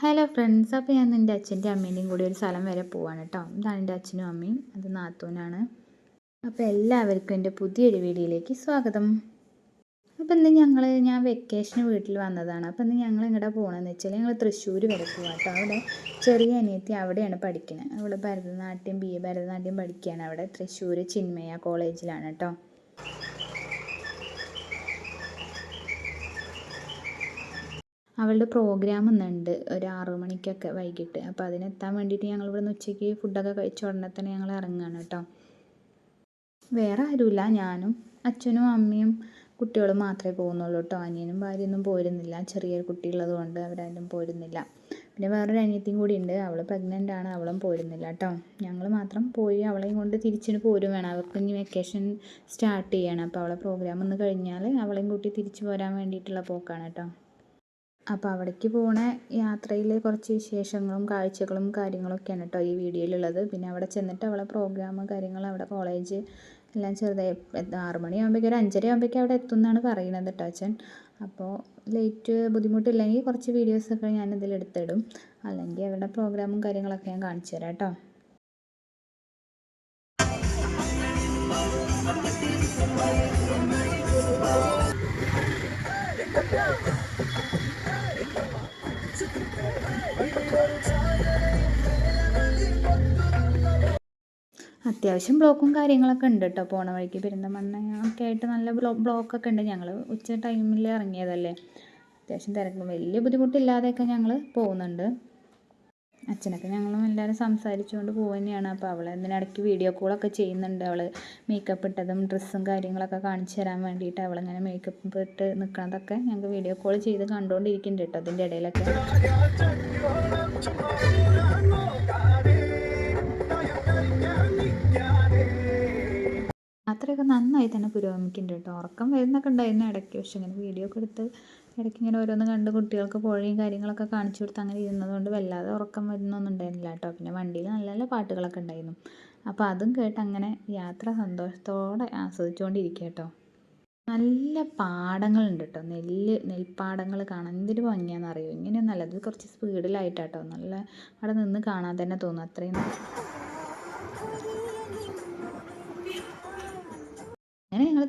Hello friends അപ്പോൾ ഞാൻ എന്റെ അച്ഛന്റെ അമ്മേന്റെയും കൂടി ഒരു സ്ഥലം വരെ പോവാണ് കേട്ടോ ഇതാണ് എന്റെ അച്ഛനും അമ്മയും അത് നാത്തൂനാണ്. അപ്പോൾ എല്ലാവർക്കും എന്റെ പുതിയൊരു വീഡിയോയിലേക്ക് സ്വാഗതം. അപ്പോൾ ഇന്ന് ഞങ്ങൾ ഞാൻ വെക്കേഷന് വീട്ടിൽ വന്നതാണ്. അപ്പോൾ ഇന്ന് ഞങ്ങൾ എങ്ങോട്ടാണ് പോകണമെന്ന് വെച്ചാൽ ഞങ്ങൾ തൃശ്ശൂർ വരെ പോകാം കേട്ടോ അവിടെ ചെറിയ അനിയത്തി അവിടെയാണ് പഠിക്കുന്നത് അവിടെ ഭരതനാട്യം ബി എ ഭരതനാട്യം പഠിക്കുകയാണ് അവിടെ. തൃശ്ശൂർ ചിന്മയ കോളേജിലാണ് കേട്ടോ അവളുടെ പ്രോഗ്രാം ഇന്നുണ്ട് ഒരു ആറു മണിക്കൊക്കെ വൈകിട്ട്. അപ്പോൾ അതിനെത്താൻ വേണ്ടിയിട്ട് ഞങ്ങൾ ഇവിടുന്ന് ഉച്ചയ്ക്ക് ഫുഡൊക്കെ കഴിച്ച ഉടനെ തന്നെ ഞങ്ങൾ ഇറങ്ങുകയാണ് കേട്ടോ. വേറെ ആരുമില്ല. ഞാനും അച്ഛനും അമ്മയും കുട്ടികളും മാത്രമേ പോകുന്നുള്ളൂ കേട്ടോ. അനിയനും ഭാര്യയൊന്നും പോരുന്നില്ല. ചെറിയൊരു കുട്ടിയുള്ളത് കൊണ്ട് അവരാരും പോരുന്നില്ല. പിന്നെ വേറൊരു അനിയത്തിയും കൂടി ഉണ്ട്. അവൾ പ്രഗ്നന്റ് ആണ്. അവളും പോരുന്നില്ല കേട്ടോ. ഞങ്ങൾ മാത്രം പോയി അവളെയും കൊണ്ട് തിരിച്ചിന് പോരും വേണം. അവർക്ക് ഇനി വെക്കേഷൻ സ്റ്റാർട്ട് ചെയ്യണം. അപ്പോൾ അവളെ പ്രോഗ്രാം ഒന്ന് കഴിഞ്ഞാൽ അവളെയും കൂട്ടി തിരിച്ചു പോരാൻ വേണ്ടിയിട്ടുള്ള പോക്കാണ് കേട്ടോ. അപ്പോൾ അവിടേക്ക് പോണ യാത്രയിലെ കുറച്ച് വിശേഷങ്ങളും കാഴ്ചകളും കാര്യങ്ങളൊക്കെയാണ് കേട്ടോ ഈ വീഡിയോയിലുള്ളത്. പിന്നെ അവിടെ ചെന്നിട്ട് അവളെ പ്രോഗ്രാം കാര്യങ്ങൾ അവിടെ കോളേജ് എല്ലാം ചെറുതായി. ആറ് മണിയാകുമ്പോഴേക്കും ഒരു അഞ്ചര ആകുമ്പോഴേക്കും അവിടെ എത്തും എന്നാണ് പറയുന്നത് കേട്ടോ അച്ഛൻ. അപ്പോൾ ലേറ്റ് ബുദ്ധിമുട്ടില്ലെങ്കിൽ കുറച്ച് വീഡിയോസൊക്കെ ഞാൻ ഇതിൽ എടുത്തിടും. അല്ലെങ്കിൽ അവരുടെ പ്രോഗ്രാമും കാര്യങ്ങളൊക്കെ ഞാൻ കാണിച്ചു തരാം കേട്ടോ അത്യാവശ്യം ബ്ലോക്കും കാര്യങ്ങളൊക്കെ ഉണ്ട് കേട്ടോ പോണ വഴിക്ക് പെരിന്തൽമണ്ണ ഒക്കെ ആയിട്ട് നല്ല ബ്ലോ ബ്ലോക്കൊക്കെ ഉണ്ട്. ഞങ്ങൾ ഉച്ച ടൈമിൽ ഇറങ്ങിയതല്ലേ. അത്യാവശ്യം തിരക്കും വലിയ ബുദ്ധിമുട്ടില്ലാതെയൊക്കെ ഞങ്ങൾ പോകുന്നുണ്ട്. അച്ഛനൊക്കെ ഞങ്ങളും എല്ലാവരും സംസാരിച്ചുകൊണ്ട് പോകുക തന്നെയാണ് അപ്പോൾ അവൾ ഇതിനിടയ്ക്ക് വീഡിയോ കോളൊക്കെ ചെയ്യുന്നുണ്ട്. അവൾ മേക്കപ്പ് ഇട്ടതും ഡ്രസ്സും കാര്യങ്ങളൊക്കെ കാണിച്ചു തരാൻ വേണ്ടിയിട്ട് അവളിങ്ങനെ മേക്കപ്പ് ഇട്ട് നിൽക്കുന്നതൊക്കെ ഞങ്ങൾക്ക് വീഡിയോ കോൾ ചെയ്ത് കണ്ടുകൊണ്ടിരിക്കുന്നുണ്ട് കേട്ടോ അതിന്റെ ഇടയിലൊക്കെ. യാത്രയൊക്കെ നന്നായി തന്നെ പുരോഗമിക്കുന്നുണ്ട് കേട്ടോ. ഉറക്കം വരുന്നൊക്കെ ഉണ്ടായിരുന്നു ഇടയ്ക്ക്. പക്ഷെ ഇങ്ങനെ വീഡിയോ ഒക്കെ എടുത്ത് ഇടയ്ക്ക് ഇങ്ങനെ ഓരോന്ന് കണ്ട് കുട്ടികൾക്ക് പുഴയും കാര്യങ്ങളൊക്കെ കാണിച്ചു കൊടുത്ത് അങ്ങനെ ഇരുന്നതുകൊണ്ട് വല്ലാതെ ഉറക്കം വരുന്നൊന്നും ഉണ്ടായിരുന്നില്ല കേട്ടോ. പിന്നെ വണ്ടിയിൽ നല്ല നല്ല പാട്ടുകളൊക്കെ ഉണ്ടായിരുന്നു. അപ്പോൾ അതും കേട്ട് അങ്ങനെ യാത്ര സന്തോഷത്തോടെ ആസ്വദിച്ചുകൊണ്ടിരിക്കുക കേട്ടോ. നല്ല പാടങ്ങളുണ്ട് കേട്ടോ. നെല്ല് നെൽപ്പാടങ്ങൾ കാണാൻ എന്തൊരു ഭംഗിയാണെന്ന് അറിയോ ഇങ്ങനെയൊന്നല്ല. അത് കുറച്ച് സ്പീഡിലായിട്ടാട്ടോ. നല്ല അവിടെ നിന്ന് കാണാൻ തന്നെ തോന്നും. അത്രയും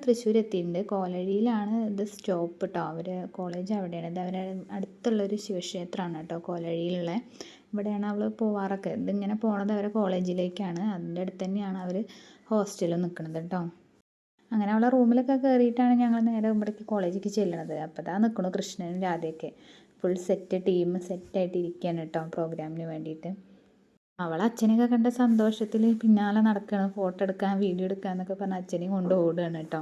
തൃശ്ശൂർ എത്തിയിട്ടുണ്ട് കോലഴിയിലാണ് ഇത് സ്റ്റോപ്പ് കേട്ടോ അവർ കോളേജ് അവിടെയാണ്. ഇത് അവരെ അടുത്തുള്ളൊരു ശിവക്ഷേത്രമാണ് കേട്ടോ കോലഴിയിലുള്ള. ഇവിടെയാണ് അവൾ പോവാറൊക്കെ. ഇതിങ്ങനെ പോണത് അവരെ കോളേജിലേക്കാണ്. അതിന്റെ അടുത്ത് തന്നെയാണ് അവർ ഹോസ്റ്റലിൽ നിൽക്കുന്നത് കേട്ടോ അങ്ങനെ അവളെ റൂമിലൊക്കെ കയറിയിട്ടാണ് ഞങ്ങൾ നേരെ ഇവിടേക്ക് കോളേജിലേക്ക് ചെല്ലണത്. അപ്പോൾ ഇതാ നിൽക്കണു കൃഷ്ണനും രാധയൊക്കെ. ഫുൾ സെറ്റ് ടീം സെറ്റായിട്ട് ഇരിക്കുകയാണ് കേട്ടോ പ്രോഗ്രാമിന് വേണ്ടിയിട്ട്. അവൾ അച്ഛനെയൊക്കെ കണ്ട സന്തോഷത്തിൽ പിന്നാലെ നടക്കുകയാണ് ഫോട്ടോ എടുക്കാൻ വീഡിയോ എടുക്കാൻ എന്നൊക്കെ പറഞ്ഞ് അച്ഛനെയും കൊണ്ട് ഓടുകയാണ് കേട്ടോ.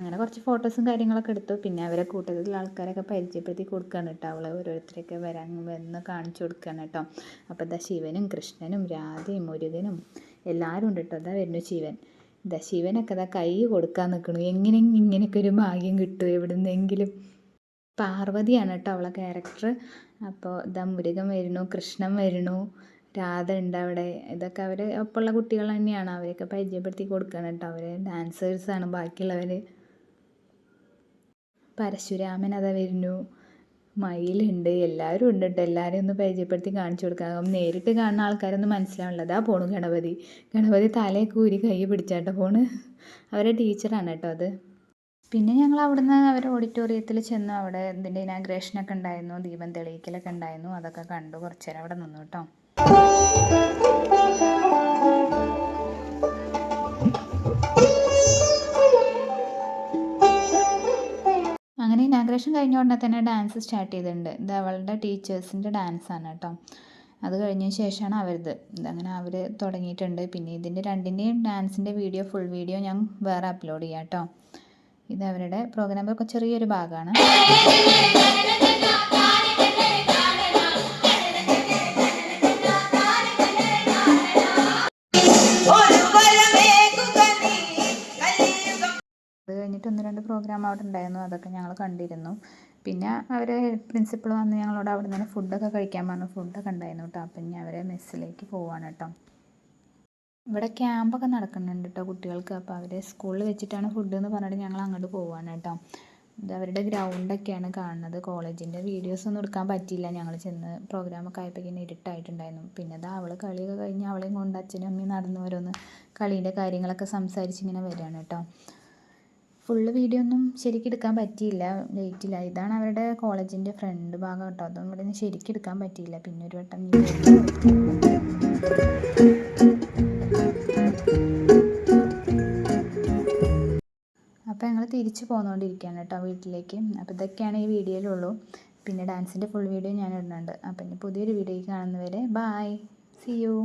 അങ്ങനെ കുറച്ച് ഫോട്ടോസും കാര്യങ്ങളൊക്കെ എടുത്തു. പിന്നെ അവരെ കൂട്ടത്തിലുള്ള ആൾക്കാരൊക്കെ പരിചയപ്പെടുത്തി കൊടുക്കുകയാണ് കേട്ടോ. അവളെ ഓരോരുത്തരൊക്കെ വരാൻ വന്ന് കാണിച്ചു കൊടുക്കുകയാണ് കേട്ടോ. അപ്പോൾ ഇതാ ശിവനും കൃഷ്ണനും രാധയും മുരുകനും എല്ലാവരും ഉണ്ട് കേട്ടോ. ഇതാ വരുന്നു ശിവൻ. ഇതാ ശിവനൊക്കെ ഇതാ കൈ കൊടുക്കാൻ നിൽക്കണു എങ്ങനെ ഇങ്ങനെയൊക്കെ ഒരു ഭാഗ്യം കിട്ടും എവിടുന്നെങ്കിലും. പാർവതിയാണ് കേട്ടോ അവളെ ക്യാരക്ടർ അപ്പോൾ ഇതാ മുരുകൻ വരുന്നു കൃഷ്ണൻ വരുന്നു രാധ ഉണ്ട് അവിടെ. ഇതൊക്കെ അവർ ഒപ്പമുള്ള കുട്ടികൾ തന്നെയാണ്. അവരെയൊക്കെ പരിചയപ്പെടുത്തി കൊടുക്കണം കേട്ടോ അവർ ഡാൻസേഴ്സാണ് ബാക്കിയുള്ളവർ പരശുരാമൻ അതാ വരുന്നു. മയിലുണ്ട്. എല്ലാവരും ഉണ്ട് കേട്ടോ. എല്ലാവരും ഒന്ന് പരിചയപ്പെടുത്തി കാണിച്ചു കൊടുക്കാം നേരിട്ട് കാണുന്ന ആൾക്കാരൊന്നും മനസ്സിലാവില്ല അതാ പോണു ഗണപതി. ഗണപതി തലയൊക്കെ ഊരി കൈ പിടിച്ചാട്ടോ പോണ്. അവരെ ടീച്ചറാണ് കേട്ടോ അത്. പിന്നെ ഞങ്ങൾ അവിടുന്ന് അവർ ഓഡിറ്റോറിയത്തിൽ ചെന്നു. അവിടെ ഇതിന്റെ ഇനാഗ്രേഷനൊക്കെ ഉണ്ടായിരുന്നു. ദീപം തെളിയിക്കലൊക്കെ ഉണ്ടായിരുന്നു. അതൊക്കെ കണ്ടു. കുറച്ചേരം അവിടെ നിന്നു കേട്ടോ. അങ്ങനെ ഇനാഗ്രേഷൻ കഴിഞ്ഞ ഉടനെ തന്നെ ഡാൻസ് സ്റ്റാർട്ട് ചെയ്തിട്ടുണ്ട്. ഇത് അവളുടെ ടീച്ചേഴ്സിന്റെ ഡാൻസാണ് കേട്ടോ. അത് കഴിഞ്ഞ ശേഷമാണ് അവരത്. അങ്ങനെ അവർ തുടങ്ങിയിട്ടുണ്ട്. പിന്നെ ഇതിന്റെ രണ്ടിന്റെയും ഡാൻസിന്റെ വീഡിയോ ഫുൾ വീഡിയോ ഞാൻ വേറെ അപ്ലോഡ് ചെയ്യാം കേട്ടോ. ഇത് അവരുടെ പ്രോഗ്രാമിൽ ചെറിയൊരു ഭാഗമാണ്. പ്രോഗ്രാം അവിടെ ഉണ്ടായിരുന്നു. അതൊക്കെ ഞങ്ങൾ കണ്ടിരുന്നു. പിന്നെ അവർ പ്രിൻസിപ്പൾ വന്ന് ഞങ്ങളോട് അവിടെ നിന്ന് ഫുഡൊക്കെ കഴിക്കാൻ പറഞ്ഞു. ഫുഡൊക്കെ ഉണ്ടായിരുന്നു കേട്ടോ അപ്പം ഇനി അവരെ മെസ്സിലേക്ക് പോവാണ് കേട്ടോ ഇവിടെ ക്യാമ്പൊക്കെ നടക്കുന്നുണ്ട് കേട്ടോ കുട്ടികൾക്ക്. അപ്പോൾ അവരെ സ്കൂളിൽ വെച്ചിട്ടാണ് ഫുഡ് എന്ന് പറഞ്ഞിട്ട് ഞങ്ങൾ അങ്ങോട്ട് പോവാണ് കേട്ടോ ഇത് അവരുടെ ഗ്രൗണ്ടൊക്കെയാണ് കാണുന്നത്. കോളേജിന്റെ വീഡിയോസ് ഒന്നും എടുക്കാൻ പറ്റിയില്ല. ഞങ്ങൾ ചെന്ന് പ്രോഗ്രാമൊക്കെ ആയപ്പോഴേക്കും ഇരുട്ടായിട്ടുണ്ടായിരുന്നു. പിന്നെ ഇതാ അവൾ കളിയൊക്കെ കഴിഞ്ഞ് അവളെയും കൊണ്ട് അച്ഛനും അമ്മയും നടന്നു ഓരോന്ന് കളീന്റെ കാര്യങ്ങളൊക്കെ സംസാരിച്ച് ഇങ്ങനെ വരികയാണ് കേട്ടോ ഫുള്ള് വീഡിയോ ഒന്നും ശരിക്കും എടുക്കാൻ പറ്റിയില്ല. ലേറ്റില്ല ഇതാണ് അവരുടെ കോളേജിന്റെ ഫ്രണ്ട് ഭാഗം കേട്ടോ. അതൊന്നും ഇവിടെ നിന്ന് ശരിക്കും എടുക്കാൻ പറ്റിയില്ല. പിന്നെ ഒരു വട്ടം അപ്പോൾ ഞങ്ങൾ തിരിച്ചു പോന്നുകൊണ്ടിരിക്കുകയാണ് കേട്ടോ വീട്ടിലേക്ക്. അപ്പോൾ ഇതൊക്കെയാണ് ഈ വീഡിയോയിലുള്ളൂ. പിന്നെ ഡാൻസിന്റെ ഫുൾ വീഡിയോ ഞാൻ ഇടുന്നുണ്ട്. അപ്പോൾ ഇനി പുതിയൊരു വീഡിയോ കാണുന്നവരെ ബായ് സി യു